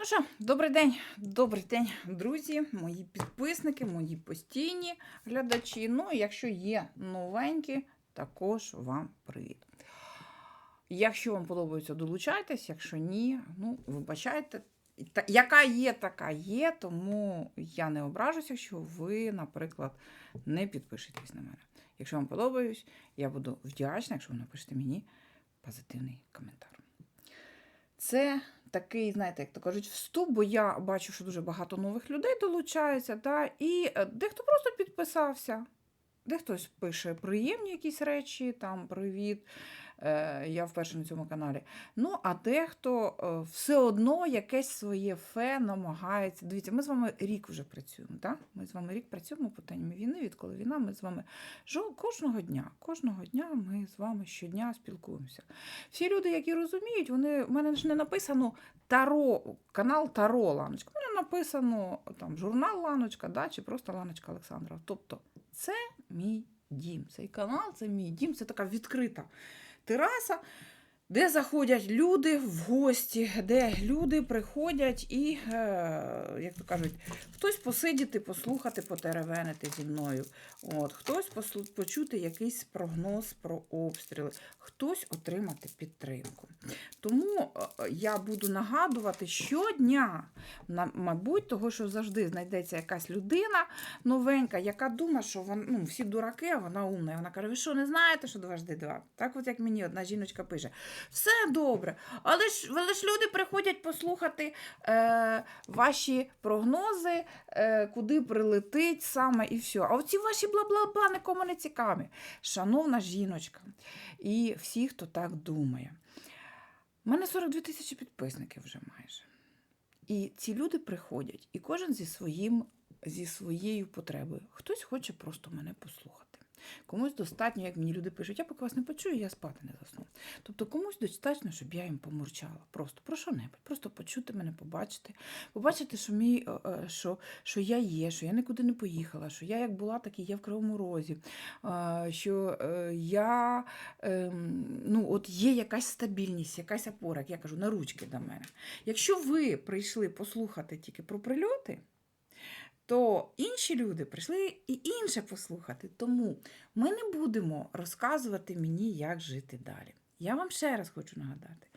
Ну що, добрий день, добрий день, друзі, мої підписники, мої постійні глядачі. Ну, якщо є новенькі, також вам привіт. Якщо вам подобається, долучайтесь, якщо ні, ну, вибачайте. Яка є, така є, тому я не ображуся, якщо ви, наприклад, не підпишетесь на мене. Якщо вам подобаюсь, я буду вдячна, якщо ви напишете мені позитивний коментар. Це такий, знаєте, як то кажуть, вступ, бо я бачу, що дуже багато нових людей долучається, та, і е, дехто просто підписався. Дехтось пише приємні якісь речі, там привіт. Е, я вперше на цьому каналі. Ну, а дехто е, все одно якесь своє фе намагається. Дивіться, ми з вами рік вже працюємо. Так? Ми з вами рік працюємо по темі війни, відколи війна, ми з вами кожного дня, кожного дня ми з вами щодня спілкуємося. Всі люди, які розуміють, вони в мене ж не написано Таро, канал Таро Ланочка. У мене написано там журнал Ланочка, да, чи просто Ланочка Олександрова. Тобто, це мій дім. Цей канал це мій дім, це така відкрита тераса. Де заходять люди в гості, де люди приходять і, е, як то кажуть, хтось посидіти, послухати, потеревенити зі мною. От, хтось почути якийсь прогноз про обстріли, хтось отримати підтримку. Тому е, я буду нагадувати щодня, мабуть, того, що завжди знайдеться якась людина новенька, яка думає, що вон, ну, всі дураки, а вона умна. І вона каже: ви що, не знаєте, що дважди два? Так, от як мені одна жіночка пише: все добре, але ж, але ж люди приходять послухати е, ваші прогнози, е, куди прилетить саме і все. А оці ваші бла-бла-бла нікому не цікаві. Шановна жіночка, і всі, хто так думає. У мене 42 тисячі підписників вже майже. І ці люди приходять, і кожен зі, своїм, зі своєю потребою. Хтось хоче просто мене послухати. Комусь достатньо, як мені люди пишуть, я поки вас не почую, я спати не засну. Тобто комусь достатньо, щоб я їм помурчала. Просто про що-небудь. Просто почути мене, побачити. Побачити, що, мій, е, е, що, що я є, що я нікуди не поїхала, що я як була, так і є в Кривому Розі, е, що я ем, ну, от є якась стабільність, якась опора, як я кажу, на ручки до мене. Якщо ви прийшли послухати тільки про прильоти, то інші люди прийшли і інше послухати. Тому ми не будемо розказувати мені, як жити далі. Я вам ще раз хочу нагадати.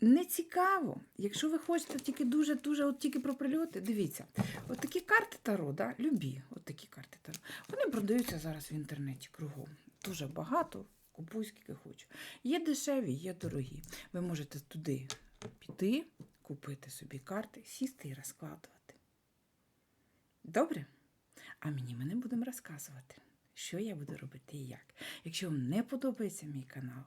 Не цікаво, якщо ви хочете тільки дуже-дуже от тільки про прильоти, дивіться, от такі карти Таро, да, любі, от такі карти Таро, вони продаються зараз в інтернеті кругом. Дуже багато, купуй скільки хочу. Є дешеві, є дорогі. Ви можете туди піти, купити собі карти, сісти і розкладувати. Добре? А мені ми не будемо розказувати, що я буду робити і як. Якщо вам не подобається мій канал,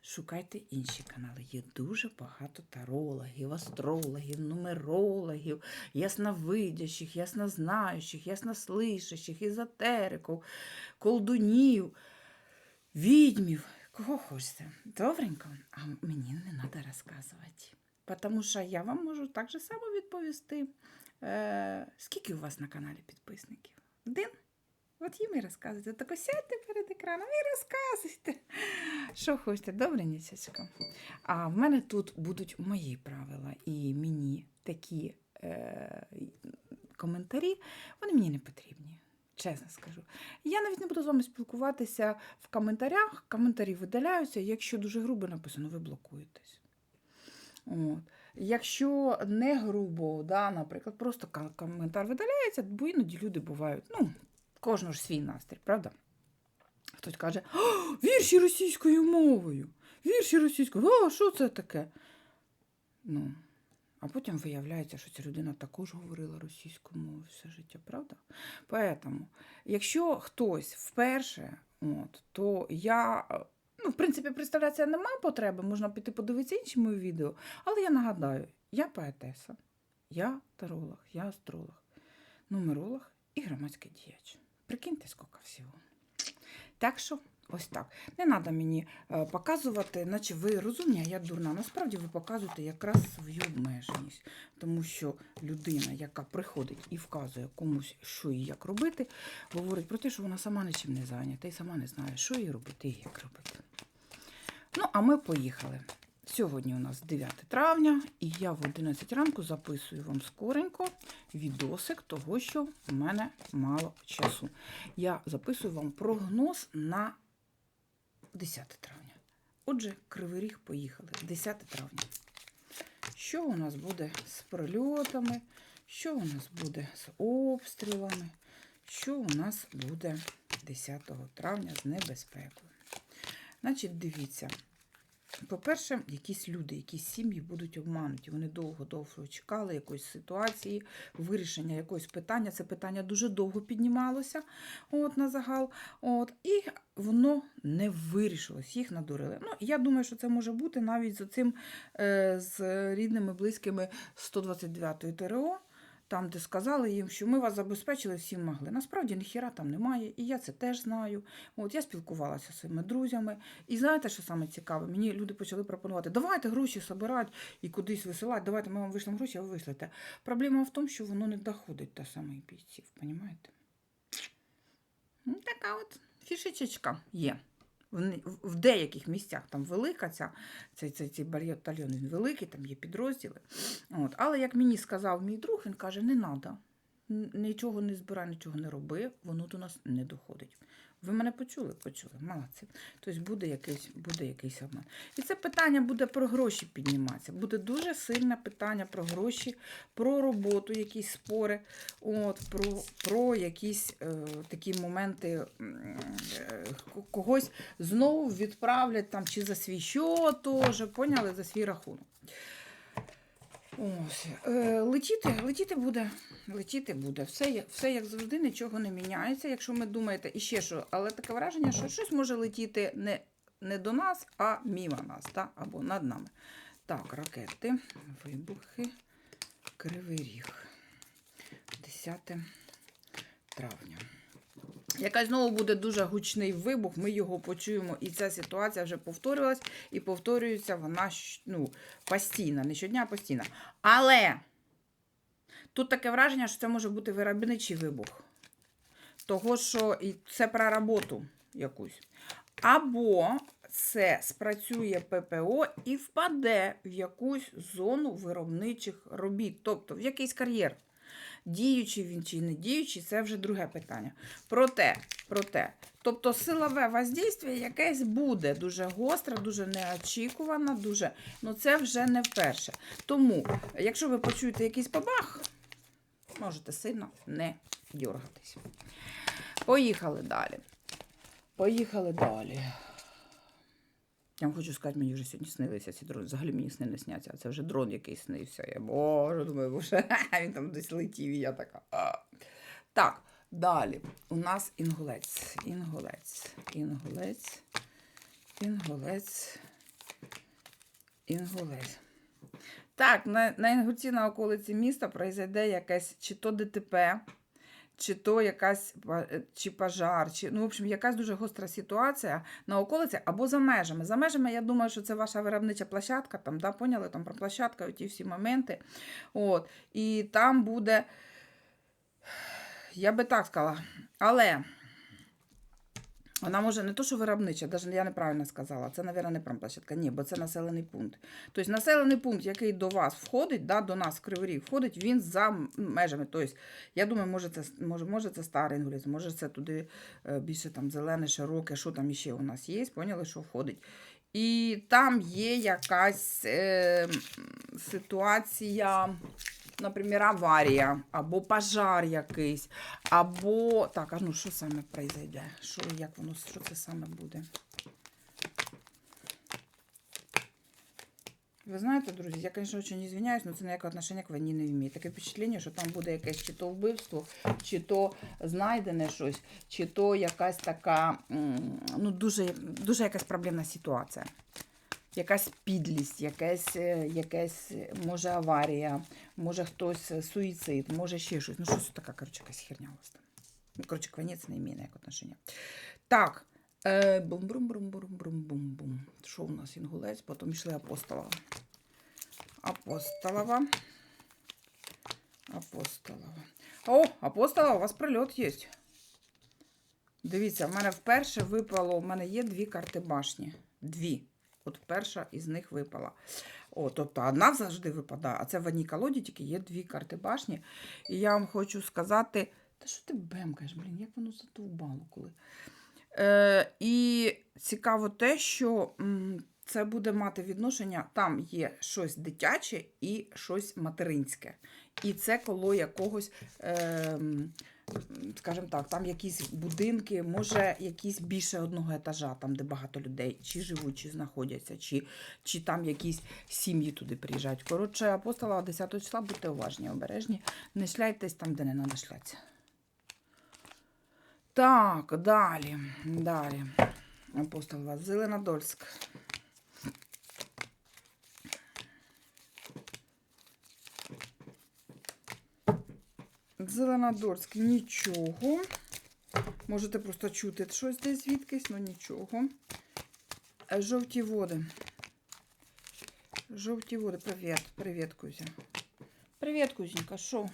шукайте інші канали. Є дуже багато тарологів, астрологів, нумерологів, ясновидящих, яснознающих, яснослышащих, езотериків, колдунів, відьмів. Кого хочете. Добренько, а мені не треба розказувати. Тому що я вам можу так же само відповісти. Е, скільки у вас на каналі підписників? Один? От їм і розказуйте. Так сядьте перед екраном і розказуйте. Що хочете, добре, нісячко? А в мене тут будуть мої правила, і мені такі е, коментарі, вони мені не потрібні. Чесно скажу. Я навіть не буду з вами спілкуватися в коментарях. Коментарі видаляються. Якщо дуже грубо написано, ви блокуєтесь. От. Якщо не грубо, да, наприклад, просто коментар видаляється, бо іноді люди бувають, ну, кожного ж свій настрій, правда? Хтось каже, «О, вірші російською мовою, вірші російською, о, що це таке? Ну, а потім виявляється, що ця людина також говорила російською мовою все життя, правда? Поэтому, якщо хтось вперше, от, то я, в принципі, представлятися немає потреби, можна піти подивитися інші мої відео. Але я нагадаю, я поетеса, я таролог, я астролог, нумеролог і громадський діяч. Прикиньте, скільки всього. Так що, ось так. Не треба мені е, показувати, наче ви розумні, а я дурна. Насправді ви показуєте якраз свою обмеженість. Тому що людина, яка приходить і вказує комусь, що і як робити, говорить про те, що вона сама нічим не зайнята і сама не знає, що їй робити і як робити. Ну, а ми поїхали. Сьогодні у нас 9 травня, і я в 11 ранку записую вам скоренько відосик того, що в мене мало часу. Я записую вам прогноз на 10 травня. Отже, Кривий Ріг поїхали. 10 травня. Що у нас буде з прильотами? Що у нас буде з обстрілами? Що у нас буде 10 травня з небезпекою? Значить, дивіться. По-перше, якісь люди, якісь сім'ї будуть обмануті. Вони довго-довго чекали якоїсь ситуації, вирішення якогось питання. Це питання дуже довго піднімалося от, на загал. От, і воно не вирішилось, їх надурили. Ну, я думаю, що це може бути навіть з цим е, з рідними, близькими 129-ї ТРО. Там, де сказали їм, що ми вас забезпечили всім могли. Насправді ніхіра там немає, і я це теж знаю. От я спілкувалася зі своїми друзями. І знаєте, що саме цікаве? Мені люди почали пропонувати: давайте гроші збирати і кудись висилати, давайте ми вам вийшлемо гроші, а ви вийшлете. Проблема в тому, що воно не доходить до самих бійців, розумієте? Ну, така от фішечка є. В, деяких місцях там велика ця, цей, цей, цей батальйон він великий, там є підрозділи. От. Але як мені сказав мій друг, він каже, не треба. Нічого не збирай, нічого не роби, воно до нас не доходить. Ви мене почули? Почули, молодці. Тобто буде якийсь, буде якийсь обман. І це питання буде про гроші підніматися. Буде дуже сильне питання про гроші, про роботу, якісь спори, от, про, про якісь е, такі моменти е, когось знову відправлять там чи за свій счет теж, поняли, за свій рахунок. Ось. Е, летіти, летіти буде. Летіти буде. Все, все як завжди, нічого не міняється. Якщо ми думаєте, і ще що, але таке враження, що щось може летіти не, не до нас, а мимо нас, та? або над нами. Так, ракети, вибухи, кривий ріг. 10 травня. Якась знову буде дуже гучний вибух, ми його почуємо, і ця ситуація вже повторювалась, і повторюється вона ну, постійно, не щодня, а постійно. Але тут таке враження, що це може бути виробничий вибух. Того, що і це про роботу якусь. Або це спрацює ППО і впаде в якусь зону виробничих робіт, тобто в якийсь кар'єр. Діючий він чи не діючий, це вже друге питання. Проте, проте, тобто силове воздействие якесь буде дуже гостре, дуже неочікуване, дуже, ну це вже не вперше. Тому, якщо ви почуєте якийсь бабах, можете сильно не дергатись. Поїхали далі. Поїхали далі. Я вам хочу сказати, мені вже сьогодні снилися ці дрони. Взагалі мені сни не сняться, а це вже дрон якийсь снився. Я боже, думаю, боже, він там десь летів, і я така. А. Так, далі. У нас інгулець. Інгулець. Інгулець. Інгулець. Інгулець. Так, на, на інгульці на околиці міста произойде якесь чи то ДТП, чи то якась е, чи пожар, чи ну, в общем, якась дуже гостра ситуація на околиці або за межами. За межами, я думаю, що це ваша виробнича площадка, там, да, поняли, там про площадку, оті всі моменти. От, і там буде, я би так сказала, але. Вона може не то, що виробнича, навіть я неправильно сказала. Це, мабуть, не промплощадка. Ні, бо це населений пункт. Тобто населений пункт, який до вас входить, да, до нас в Кривий входить, він за межами. Тобто, я думаю, може це, може, може це старий інгулець, може це туди е, більше там зелене, широке, що там іще у нас є, поняли, що входить. І там є якась е, ситуація, наприклад, аварія, або пожар якийсь, або. Так, а ну що саме произойде? Що, як воно, що це саме буде? Ви знаєте, друзі, я, звісно, дуже извиняюсь, але це ніякого отношення к війні не вміє. Таке впечатлення, що там буде якесь чи то вбивство, чи то знайдене щось, чи то якась така, ну, дуже, дуже якась проблемна ситуація. Якась підлість, якась, е, якась, може, аварія, може хтось е, суїцид, може ще щось. Ну, щось така, коротше, якась херня у вас там. Ну, коротше, к війні це не має ніякого отношення. Так. Бум бум бум бум бум бум бум Що у нас інгулець? Потім йшли апостолова. Апостолова. Апостолова. О, апостолова, у вас прильот є. Дивіться, в мене вперше випало, в мене є дві карти башні. Дві. От перша із них випала. О, тобто одна завжди випадає, а це в одній колоді тільки є дві карти башні. І я вам хочу сказати, та що ти бемкаєш, блін, як воно задовбало коли. Е, і цікаво те, що це буде мати відношення, там є щось дитяче і щось материнське. І це коло якогось, е, скажімо так, там якісь будинки, може, якісь більше одного етажа, там, де багато людей, чи живуть, чи знаходяться, чи, чи там якісь сім'ї туди приїжджають. Коротше, апостола 10 числа будьте уважні, обережні, не шляйтесь там, де не треба шлятися. Так, далі. Далі. Апостол вас Зеленодольськ нічого. Можете просто чути щось десь звідкись, але нічого. Е, Жовті води. Жовті води. Привіт, привіт, Кузя. Привіт, Кузенька, що?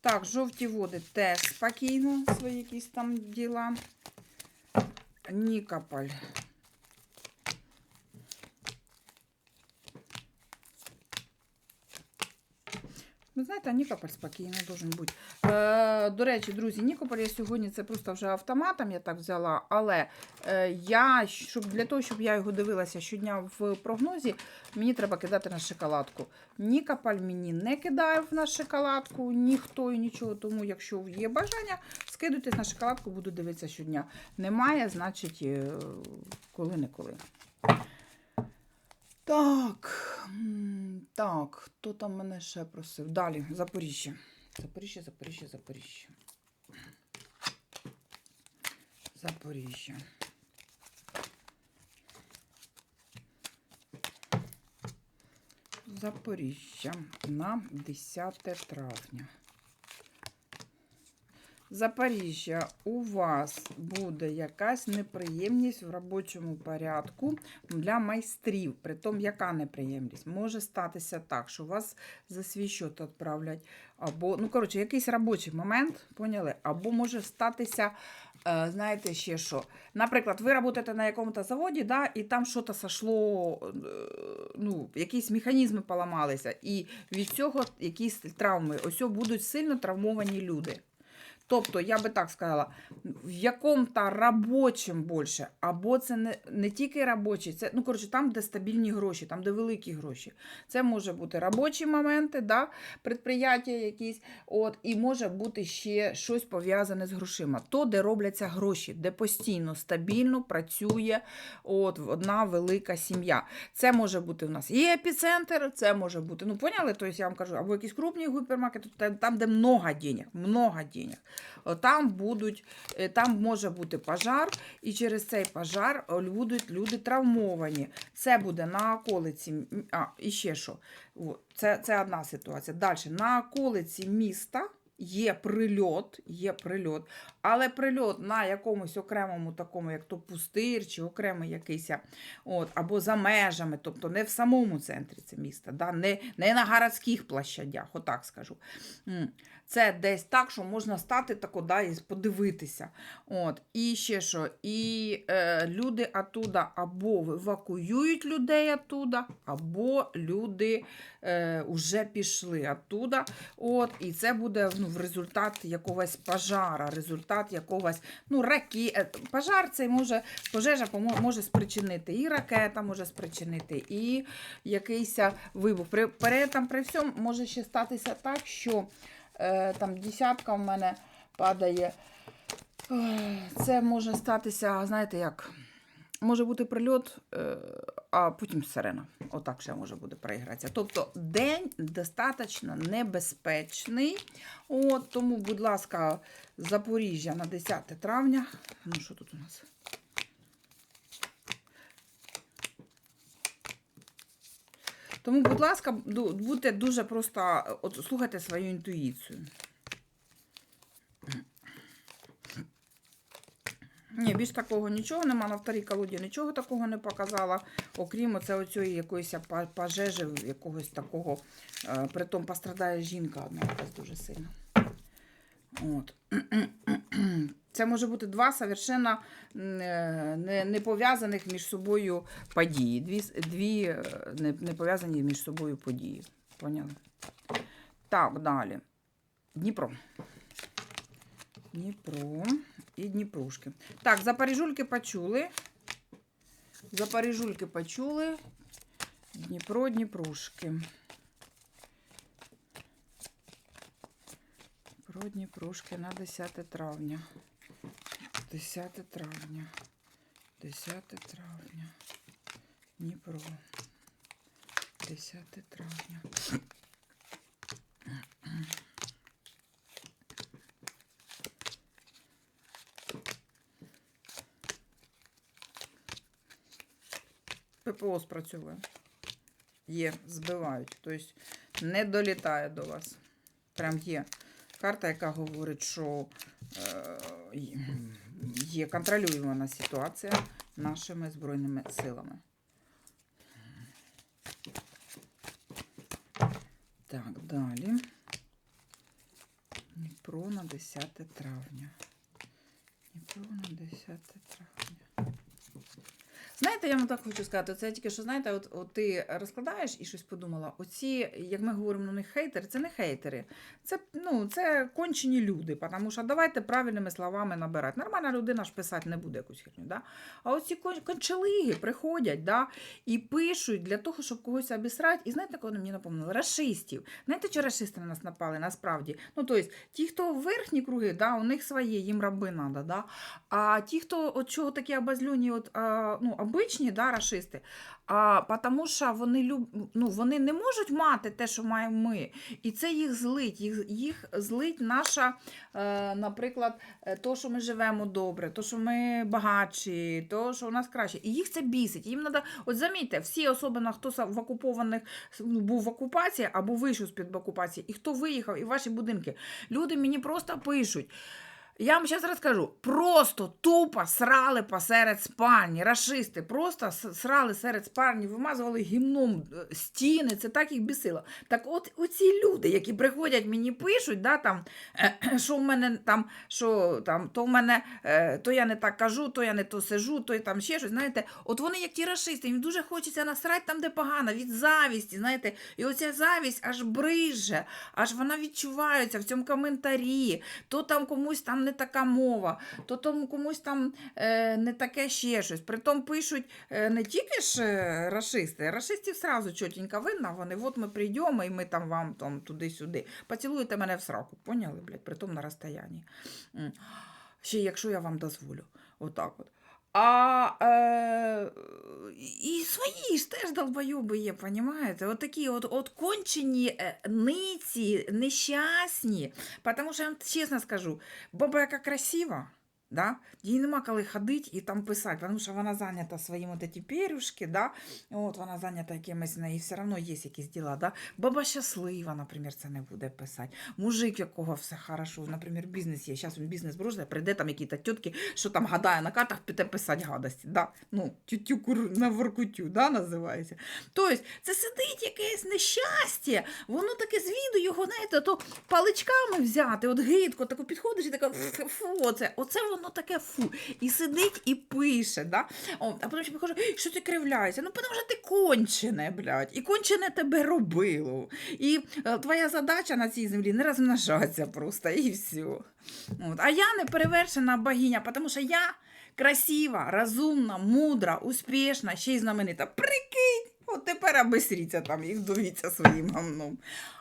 Так, жовті води теж спокійно, свої якісь там діла. Нікополь. Ви знаєте, Нікополь спокійно должен бути. Е, до речі, друзі, Нікополь я сьогодні це просто вже автоматом я так взяла, але е, я, щоб, для того, щоб я його дивилася щодня в прогнозі, мені треба кидати на шоколадку. Нікополь мені не кидає на шоколадку, ніхто і нічого. Тому, якщо є бажання, скидуйтесь на шоколадку, буду дивитися щодня. Немає, значить, е, коли-неколи. Так, так, хто там мене ще просив? Далі, Запоріжжя. Запоріжжя, Запоріжжя, Запоріжжя. Запоріжжя. Запоріжжя на 10 травня. Запоріжжя, у вас буде якась неприємність в робочому порядку для майстрів. Притом, яка неприємність? Може статися так, що вас за свій счет відправлять, або, ну, коротше, якийсь робочий момент, поняли? Або може статися, е, знаєте, ще що. Наприклад, ви працюєте на якомусь заводі, да, і там щось сошло, е, ну, якісь механізми поламалися, і від цього якісь травми. Ось будуть сильно травмовані люди. Тобто, я би так сказала, в якому-то робочим більше, або це не, не тільки робочий, це, ну, коротше, там, де стабільні гроші, там, де великі гроші. Це може бути робочі моменти, да, предприяття якісь, от, і може бути ще щось пов'язане з грошима. То, де робляться гроші, де постійно, стабільно працює от, одна велика сім'я. Це може бути у нас і епіцентр, це може бути, ну, поняли? Тобто, я вам кажу, або якісь крупні гіпермаркети, там, де много денег, много денег. Там будуть, е, там може бути пожар, і через цей пожар е, будуть люди травмовані. Це буде на околиці. А, і ще що. Це, це одна ситуація. Далі, на околиці міста. Є прильот, є прильот, але прильот на якомусь окремому такому, як то пустир, чи окремий якийсь, от, або за межами, тобто не в самому центрі це міста, да, не, не на городських площадях, отак скажу. Це десь так, що можна стати тако, да, і подивитися. От. І ще що, і е, люди оттуда або евакуюють людей оттуда, або люди е, вже пішли оттуда. От, і це буде ну, в результат якогось пожара, результат якогось ну, ракі... е, Пожар цей може, пожежа може спричинити, і ракета може спричинити, і якийсь вибух. При, при, там, при всьому може ще статися так, що е, там десятка в мене падає. Це може статися, знаєте як? Може бути прильот, е, а потім сирена. Отак ще може буде проігратися. Тобто день достатньо небезпечний. От, тому, будь ласка, Запоріжжя на 10 травня. Ну, що тут у нас? Тому, будь ласка, будьте дуже просто, от, слухайте свою інтуїцію. Ні, більш такого нічого нема. На вторій колоді нічого такого не показала, окрім оце оцієї якоїсь пожежі, якогось такого. Е, притом пострадає жінка одна якась дуже сильно. От. Це може бути два совершенно е, не, не пов'язаних між собою події. Дві, дві е, не, не пов'язані між собою події. Поняли? Так, далі. Дніпро. Дніпро і Дніпрушки. Так, Запоріжульки почули. Запоріжульки почули. Дніпро, Дніпрушки. Про Дніпрушки на 10 травня. 10 травня. 10 травня. Дніпро. 10 травня. ППО спрацьовує. Є, збивають. Тобто не долітає до вас. Прям є карта, яка говорить, що е, є контролювана ситуація нашими Збройними силами. Так, далі. Дніпро на 10 травня. Дніпро на 10 травня. Знаєте, я вам так хочу сказати, це тільки що, знаєте, от, от ти розкладаєш і щось подумала. Оці, як ми говоримо на них хейтери, це не хейтери. Це, ну, це кончені люди. Тому що давайте правильними словами набирати. Нормальна людина ж писати не буде якусь херню. Да? А оці кон- кончелиги приходять да, і пишуть для того, щоб когось обісрати. І знаєте, кого мені напомнили? Рашистів. Знаєте, що рашисти на нас напали насправді? Ну, тобто, ті, хто в верхні круги, да, у них своє, їм раби надо, да? А ті, хто от чого такі обозлюні, от, а, ну, обичні, да, рашисти, а, тому що вони, люб, ну, вони не можуть мати те, що маємо ми. І це їх злить. Їх, їх злить наша, е, наприклад, е, то, що ми живемо добре, то, що ми багатші, то, що у нас краще. І їх це бісить. Їм треба, от замітьте, всі, особливо хто в окупованих ну, був в окупації або вийшов з-під окупації, і хто виїхав, і ваші будинки. Люди мені просто пишуть. Я вам зараз розкажу. Просто тупо срали посеред спальні. Рашисти просто срали серед спальні, вимазували гімном е, стіни. Це так їх бісило. Так от оці люди, які приходять, мені пишуть, да, там, е, що в мене там, що там, то в мене, е, то я не так кажу, то я не то сижу, то я там ще щось. Знаєте, от вони як ті рашисти, їм дуже хочеться насрати там, де погано, від завісті. Знаєте, і оця завість аж бриже, аж вона відчувається в цьому коментарі. То там комусь там не така мова, то тому комусь там е, не таке ще щось. Притом пишуть е, не тільки ж е, расисти, расистів сразу чотенька винна, вони от ми прийдемо і ми там вам там туди-сюди. Поцілуєте мене в сраку, поняли, блядь, притом на розстоянні. Ще якщо я вам дозволю. Отак от. А е, і свої ж теж долбойоби є, понімаєте? От такі от, от кончені е, ниці, нещасні. Потому що я вам чесно скажу, баба яка красива, да? їй нема коли ходити і там писати, тому що вона зайнята своїм от да? от вона зайнята якимось, неї все одно є якісь діла. Да? Баба щаслива, наприклад, це не буде писати. Мужик, якого все хорошо, наприклад, бізнес є, зараз він бізнес бросить, прийде там якісь тітки, що там гадає на картах, піде писати гадості. Да? Ну, тютю на воркутю, да, називається. Тобто, це сидить якесь нещастя, воно таке з віду його, знаєте, то паличками взяти, от гидко, тако підходиш і таке фу, оце, оце воно таке фу. І сидить і пише. Да? О, а потім ще покажу, що ти кривляєшся? Ну, тому що ти кончене, блядь, і кончене тебе робило. І е, твоя задача на цій землі не розмножатися просто, і все. От. А я не перевершена богиня, тому що я красива, розумна, мудра, успішна, ще й знаменита. Прикинь! От тепер обесріться там і вдовіться своїм гамном.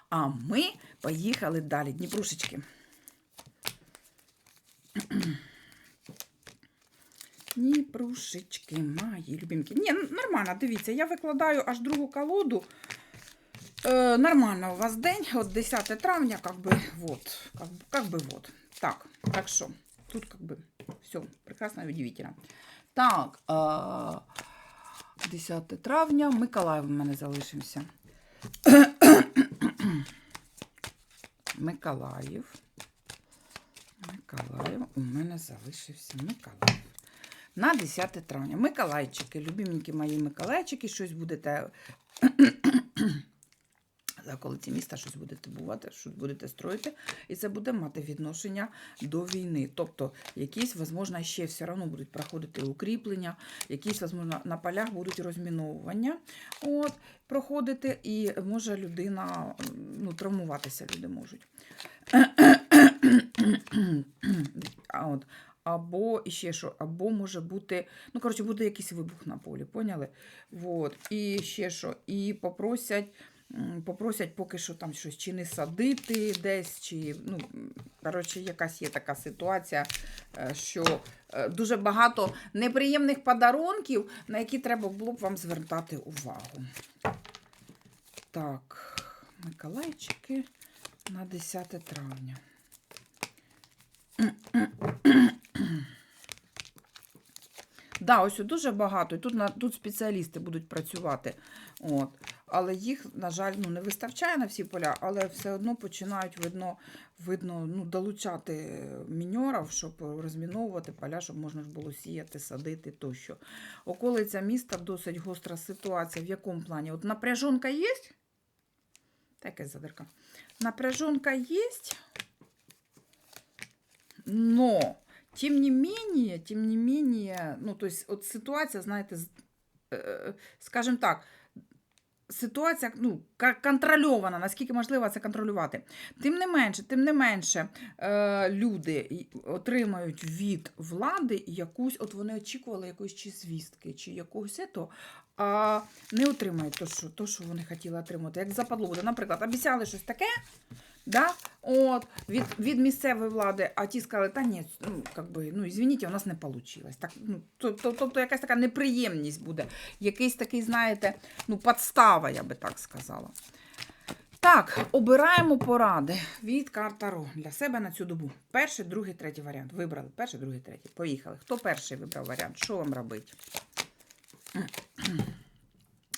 А ми поїхали далі. Дніпрушечки. Дніпрушечки, мої любимки. Ні, н- нормально, дивіться, я викладаю аж другу колоду. Е, нормально у вас день, от 10 травня, как бы вот, как, бы- как бы вот. Так, так що, тут как бы все прекрасно і удивительно. Так, е, 10 травня, Миколаїв у мене залишився. Миколаїв. Миколаїв у мене залишився Миколаїв. На 10 травня. Миколайчики, любименькі мої Миколайчики, щось будете За околиці міста щось будете бувати, щось будете строїти, і це буде мати відношення до війни. Тобто, якісь, можливо, ще все одно будуть проходити укріплення, якісь, можливо, на полях будуть розміновування от, проходити, і може людина ну, травмуватися люди можуть. От, або ще що, або може бути, ну, коротше, буде якийсь вибух на полі, поняли? Вот. І ще що, і попросять. Попросять поки що там щось чи не садити десь, чи ну, коротше, якась є така ситуація, е, що е, дуже багато неприємних подарунків, на які треба було б вам звертати увагу. Так, Миколайчики на 10 травня. Да, ось дуже багато. І тут, на, тут спеціалісти будуть працювати. От. Але їх, на жаль, ну, не вистачає на всі поля, але все одно починають видно, видно ну, долучати міньорів, щоб розміновувати поля, щоб можна ж було сіяти, садити тощо. Околиця міста досить гостра ситуація. В якому плані? От напряжонка є? Таке задирка. Напряжонка є, но тем не менее, тем не менее, ну, то есть, от ситуація, знаєте, е, скажімо так, ситуація ну, контрольована, наскільки можливо це контролювати. Тим не менше, тим не менше, е, люди отримають від влади якусь, от вони очікували якоїсь чи звістки, чи якогось ето, а не отримають то, що, то, що вони хотіли отримати. Як западло. Наприклад, обіцяли щось таке, да? От, від, від місцевої влади, а ті сказали, та ні, ну, как би, ну, извините, у нас не вийшло. Так, ну, то- то- тобто якась така неприємність буде, якийсь такий, знаєте, ну, подстава, я би так сказала. Так, обираємо поради від Таро для себе на цю добу. Перший, другий, третій варіант. Вибрали. Перший, другий, третій. Поїхали. Хто перший вибрав варіант? Що вам робити?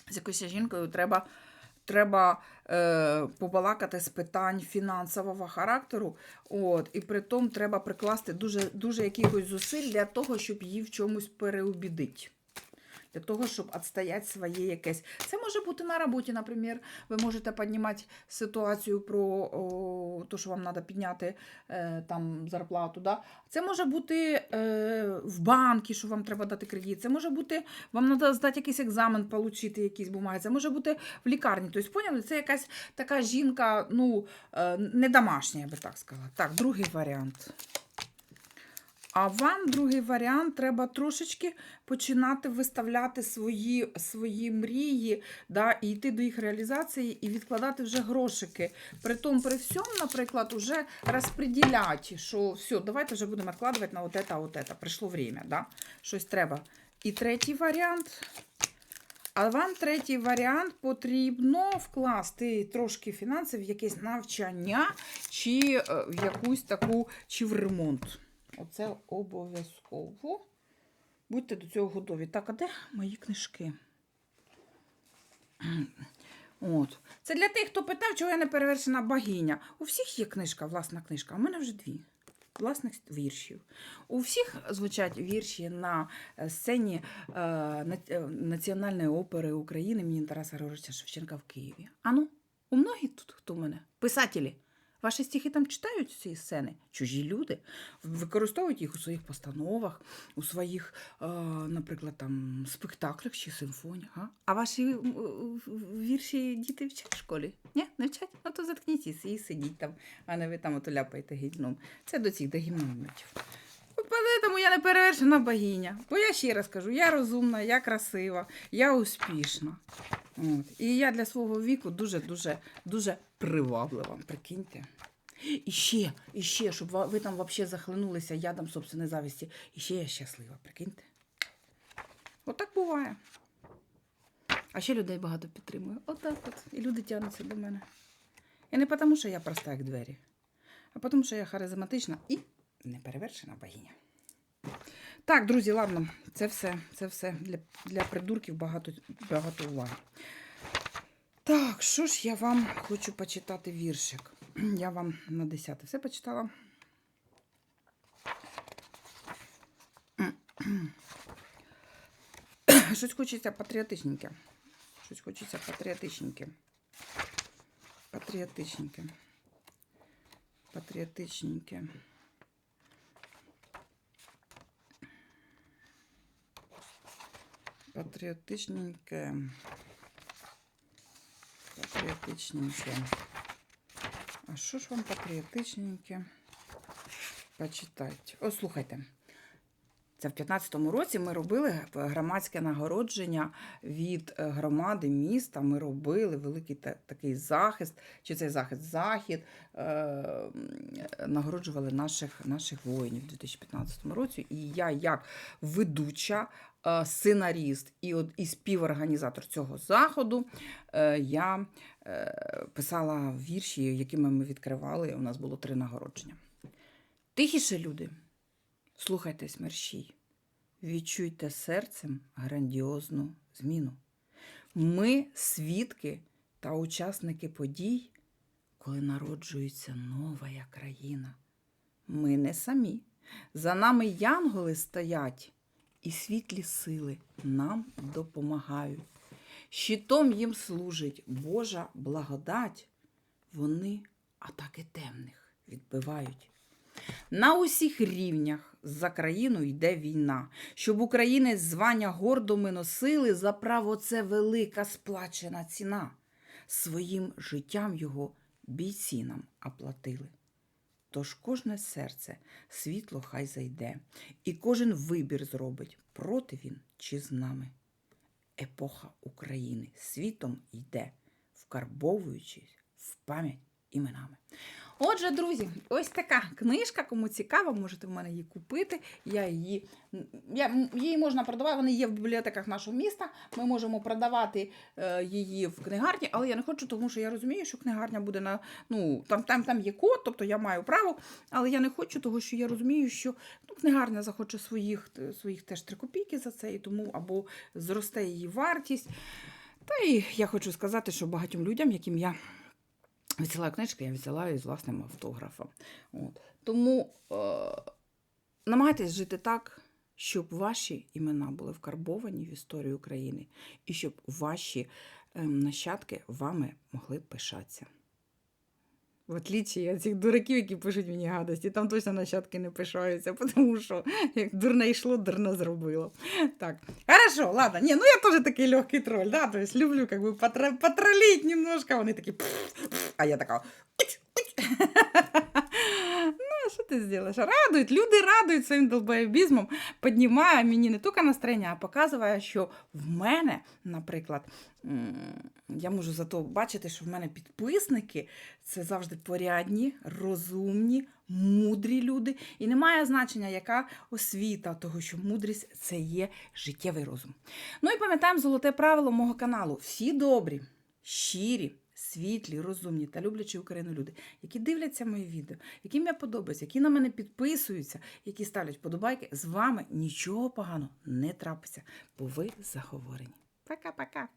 З якоюсь жінкою треба, треба е, побалакати з питань фінансового характеру. От, і при тому треба прикласти дуже, дуже якихось зусиль для того, щоб її в чомусь переубідити. Для того, щоб відстояти своє якесь. Це може бути на роботі, наприклад. Ви можете піднімати ситуацію про те, що вам треба підняти е, там, зарплату. Да? Це може бути е, в банкі, що вам треба дати кредит. Це може бути, вам треба здати якийсь екзамен, отримати якісь бумаги. Це може бути в лікарні. Тобто, поняли, це якась така жінка, ну, е, не домашня, я би так сказала. Так, другий варіант. А вам другий варіант треба трошечки починати виставляти свої, свої мрії, да, і йти до їх реалізації і відкладати вже грошики. При тому, при всьому, наприклад, уже розподіляти, що все, давайте вже будемо відкладувати на от це, от це. Прийшло время, да? щось треба. І третій варіант. А вам третій варіант потрібно вкласти трошки фінансів в якесь навчання, чи е, в якусь таку, чи в ремонт. Оце обов'язково. Будьте до цього готові. Так, а де мої книжки? От. Це для тих, хто питав, чого я не перевершена богиня. У всіх є книжка, власна книжка, в мене вже дві. Власних віршів. У всіх звучать вірші на е, сцені е, е, Національної опери України імені Тараса Григоровича Шевченка в Києві. Ану, у многі тут хто в мене? Писателі. Ваші стихи там читають ці сцени? Чужі люди використовують їх у своїх постановах, у своїх, е, наприклад, там спектаклях чи симфоніях. А, а ваші е, вірші діти вчать в школі? Ні, не вчать? Ну то заткніться і сидіть там, а не ви там ото ляпаєте гімном. Це до цих до гімномітів. Тому я не перевершена богиня. Бо я ще раз кажу, я розумна, я красива, я успішна. От. І я для свого віку дуже-дуже дуже приваблива, прикиньте. І ще, і ще, щоб ви там взагалі захлинулися ядом собственної завісті. І ще я щаслива, прикиньте. Отак буває. А ще людей багато підтримую. Отак от. І люди тягнуться до мене. І не тому, що я проста, як двері, а тому, що я харизматична і неперевершена богиня. Так, друзі, ладно, це все. Це все для, для придурків багато, багато уваги. Так, що ж я вам хочу почитати віршик. Я вам на 10 все почитала. Щось хочеться патріотичненьке. Щось хочеться патріотичненьке. патріотичненьке. Патріотичненьке. Патріотичненьке. Патріотичненьке. А що ж вам патріотичненьке? Почитайте. О, слухайте. Це в 15-му році ми робили громадське нагородження від е, громади міста. Ми робили великий та- такий захист, чи цей захист захід. Е, нагороджували наших, наших воїнів у 2015 році. І я, як ведуча, е, сценаріст і, от, і співорганізатор цього заходу, е, я е, писала вірші, якими ми відкривали. У нас було три нагородження. Тихіше, люди. Слухайтесь мерщій, відчуйте серцем грандіозну зміну. Ми свідки та учасники подій, коли народжується нова країна. Ми не самі. За нами янголи стоять, і світлі сили нам допомагають. Щитом їм служить Божа благодать. Вони атаки темних відбивають. На усіх рівнях за країну йде війна. Щоб українець звання гордо ми носили, за право це велика сплачена ціна. Своїм життям його бійці нам оплатили. Тож кожне серце світло хай зайде, і кожен вибір зробить, проти він чи з нами. Епоха України світом йде, вкарбовуючись в пам'ять іменами. Отже, друзі, ось така книжка. Кому цікаво, можете в мене її купити. Я її, я, її можна продавати, вони є в бібліотеках нашого міста. Ми можемо продавати е, її в книгарні, але я не хочу, тому що я розумію, що книгарня буде на. Ну, там, там, там є код, тобто я маю право, але я не хочу, тому що я розумію, що ну, книгарня захоче своїх, своїх теж 3 копійки за це, і тому або зросте її вартість. Та і я хочу сказати, що багатьом людям, яким я відсилаю книжки, я відсилаю з власним автографом. От. Тому е- намагайтесь жити так, щоб ваші імена були вкарбовані в історію України, і щоб ваші е нащадки вами могли пишатися. В отличие від цих дураків, які пишуть мені гадості, там точно нащадки не пишаються, тому що як дурне йшло, дурно зробило. Так, хорошо, ладно. Ні, ну я теж такий легкий троль, да, то есть люблю как бы потро- потроллить немножко, вони такі, а я така. Ти зробиш? Радують, люди радують своїм долбоєбізмом, піднімає мені не тільки настроєння, а показує, що в мене, наприклад, я можу зато бачити, що в мене підписники це завжди порядні, розумні, мудрі люди. І немає значення, яка освіта, того, що мудрість це є життєвий розум. Ну і пам'ятаємо золоте правило мого каналу: всі добрі, щирі. Світлі, розумні та люблячі Україну люди, які дивляться мої відео, яким я подобаюся, які на мене підписуються, які ставлять подобайки, з вами нічого поганого не трапиться, бо ви заговорені. Пока-пока.